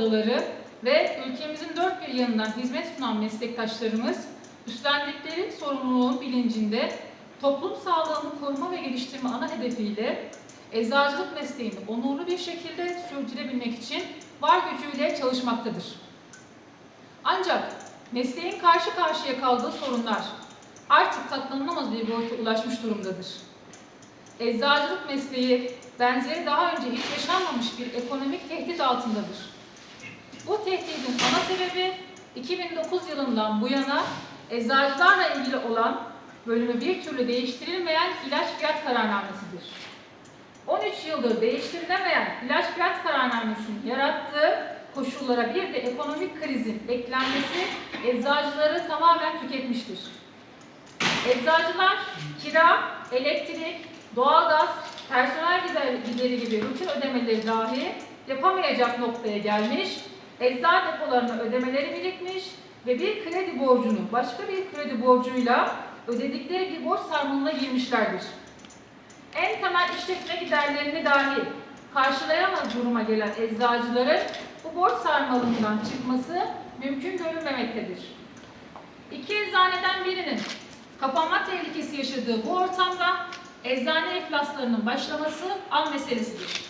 Odaları ve ülkemizin dört bir yanından hizmet sunan meslektaşlarımız üstlendikleri sorumluluğun bilincinde toplum sağlığını koruma ve geliştirme ana hedefiyle eczacılık mesleğini onurlu bir şekilde sürdürebilmek için var gücüyle çalışmaktadır. Ancak mesleğin karşı karşıya kaldığı sorunlar artık katlanılamaz bir boyuta ulaşmış durumdadır. Eczacılık mesleği benzeri daha önce hiç yaşanmamış bir ekonomik tehdit altındadır. Bu tehdidin ana sebebi 2009 yılından bu yana eczacılarla ilgili olan bölümü bir türlü değiştirilmeyen ilaç fiyat kararnamesidir. 13 yıldır değiştirilemeyen ilaç fiyat kararnamesinin yarattığı koşullara bir de ekonomik krizin eklenmesi eczacıları tamamen tüketmiştir. Eczacılar kira, elektrik, doğalgaz, personel gider- gideri gibi rutin ödemeleri dahi yapamayacak noktaya gelmiş, eczacı depolarına ödemeleri birikmiş ve bir kredi borcunu başka bir kredi borcuyla ödedikleri bir borç sarmalına girmişlerdir. En temel işletme giderlerini dahi karşılayamaz duruma gelen eczacıların bu borç sarmalından çıkması mümkün görünmemektedir. İki eczaneden birinin kapanma tehlikesi yaşadığı bu ortamda eczane iflaslarının başlaması an meselesidir.